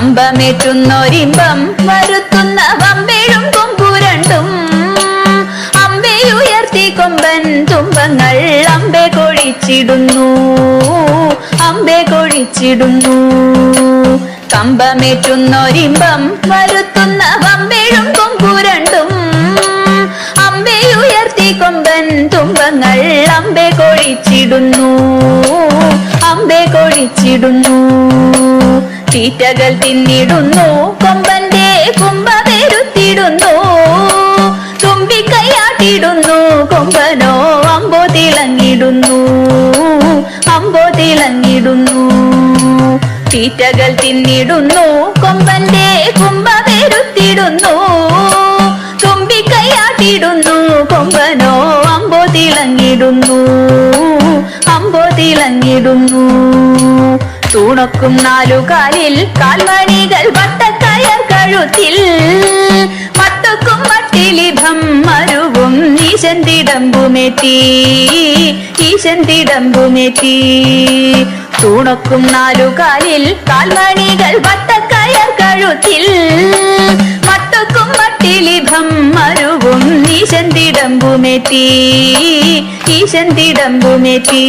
കമ്പമേറ്റുന്നൊരിമ്പം വരുത്തുന്ന വമ്പേഴും കൊമ്പുരണ്ടും. അമ്പയുയർത്തി കൊമ്പൻ തുമ്പങ്ങൾ അമ്പെ കൊഴിച്ചിടുന്നു. അമ്പെ കൊഴിച്ചിടുന്നു. കമ്പമേറ്റുന്നൊരിമ്പം വരുത്തുന്ന വമ്പേഴും കൊമ്പുരണ്ടും. അമ്പയുയർത്തി കൊമ്പൻ തുമ്പങ്ങൾ അമ്പെ കൊഴിച്ചിടുന്നു. അമ്പെ കൊഴിച്ചിടുന്നു. തീറ്റകൾ തിന്നിടുന്നു. കൊമ്പന്റെ കുമ്പ വരുത്തിടുന്നു തുമ്പിക്കൈയാട്ടിടുന്നു കൊമ്പനോ അമ്പോ തിളങ്ങിടുന്നു. അമ്പോ തിളങ്ങിടുന്നു. തീറ്റകൾ തിന്നിടുന്നു. കൊമ്പന്റെ കുമ്പ വരുത്തിടുന്നു തുമ്പിക്കൈയാട്ടിടുന്നു കൊമ്പനോ അമ്പോ തിളങ്ങിടുന്നു. അമ്പോ തിളങ്ങിടുന്നു. തൂണക്കും നാലുകാലിൽ കാൽമണികൾ വട്ടക്കയർ കഴുത്തിൽ. മട്ടക്കും മട്ടിലിഭം മരുവും ഈശൻ തിടമ്പുമെത്തി ഈശൻ തിടമ്പുമെത്തി തൂണക്കും കാൽമണികൾ വട്ടക്കയർ കഴുത്തിൽ. മട്ടക്കും മട്ടിലിഭം മരുവും ഈശൻ തിടമ്പുമെത്തി ഈശൻ തിടമ്പുമെത്തി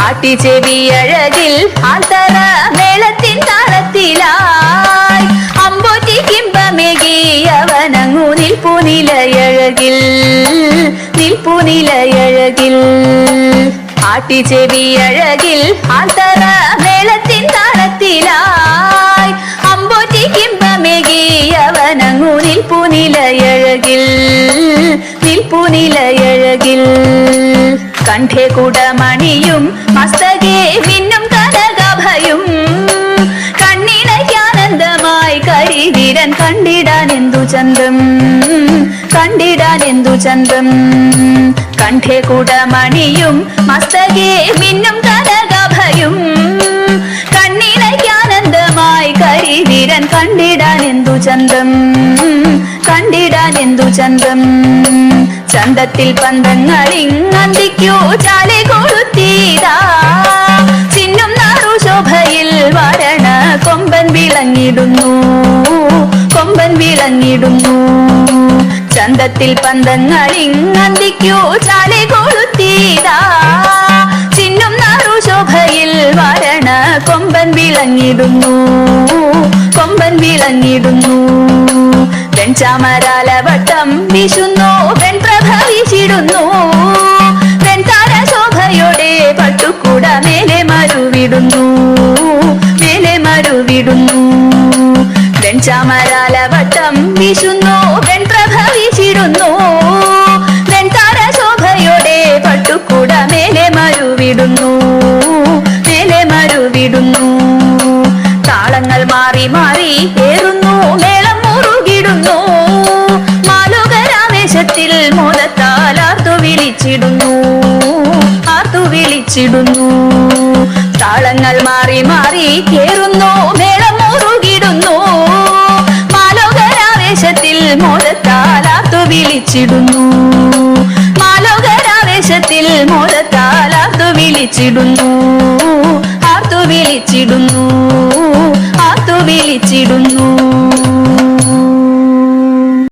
பாட்டி செவி அழகில் அந்தர மேளத்தின் தாளத்திலாய். அம்போட்டி கிம்பமெகியவனங்கு நிற்பு நிலையழகில் நிற்பு நிலையழகில் பாட்டி செவி அழகில் அந்தர மேளத்தின் தாளத்திலாய். அம்போட்டி கிம்பமெகியவனங்கு நிற்பு நிலையழகில் நிற்பு நிலையழகில் കണ്ഠേ കുടമണിയും മസ്തകേ മിന്നും കനകഭയും കണ്ണിണയ്ക്കാനന്ദമായി കരിവീരൻ കണ്ടിടാൻ എന്തു ചന്തം? കണ്ടിടാൻ എന്തു ചന്തം? കണ്ഠേ കുടമണിയും മസ്തകേ മിന്നും കനകഭയും കണ്ണിണയ്ക്കാനന്ദമായി കരിവീരൻ കണ്ടിടാൻ എന്തു ചന്തം? കണ്ടിടാൻ എന്തു ചന്തം? ചന്തത്തിൽ പന്തങ്ങൾ പന്തങ്ങളിങ്ങന്തിക്കൂ ചാലെ കൊളുത്തീതാ ചിന്നും നാറു ശോഭയിൽ വരണ കൊമ്പൻ വിളങ്ങിടുന്നു കൊമ്പൻ വിളങ്ങിടുന്നു. ചന്തത്തിൽ പന്തങ്ങൾ പന്തങ്ങളിങ്ങന്തിക്കൂ ചാലെ കൊളുത്തീതാ ചിന്നും നാറു ശോഭയിൽ വരണ കൊമ്പൻ വിളങ്ങിടുന്നു കൊമ്പൻ വിളങ്ങിടുന്നു. വെൺചാമരാലവട്ടം വീശുന്നു വെൺപ്രഭ വീശിടുന്നു. വെൺതാര ശോഭയോടെ പട്ടുക്കൂട മേലെ മരുവിടുന്നു മേലെ മരുവിടുന്നു. വെൺചാമരാലവട്ടം വീശുന്നു വെൺപ്രഭ വീശിടുന്നു. വെൺതാര ശോഭയോടെ പട്ടുക്കൂട മേലെ മരുവിടുന്നു മേലെ മരുവിടുന്നു. താളങ്ങൾ മാറി മാറി ഏറുന്നു മേളം മുറുകിടുന്നു മാലോകരാവേശത്തിൽ മോദത്താൽ ആർത്തു വിളിച്ചിടുന്നു. ആർത്തു വിളിച്ചിടുന്നു. താളങ്ങൾ മാറി മാറി കേറുന്നു മേളം മുറുകിടുന്നു. മാലോകരാവേശത്തിൽ മോദത്താൽ ആർത്തു വിളിച്ചിടുന്നു. മാലോകരാവേശത്തിൽ മോദത്താൽ ആർത്തു വിളിച്ചിടുന്നു. ആർത്തു വിളിച്ചിടുന്നു. വിളിച്ചിടുന്നു.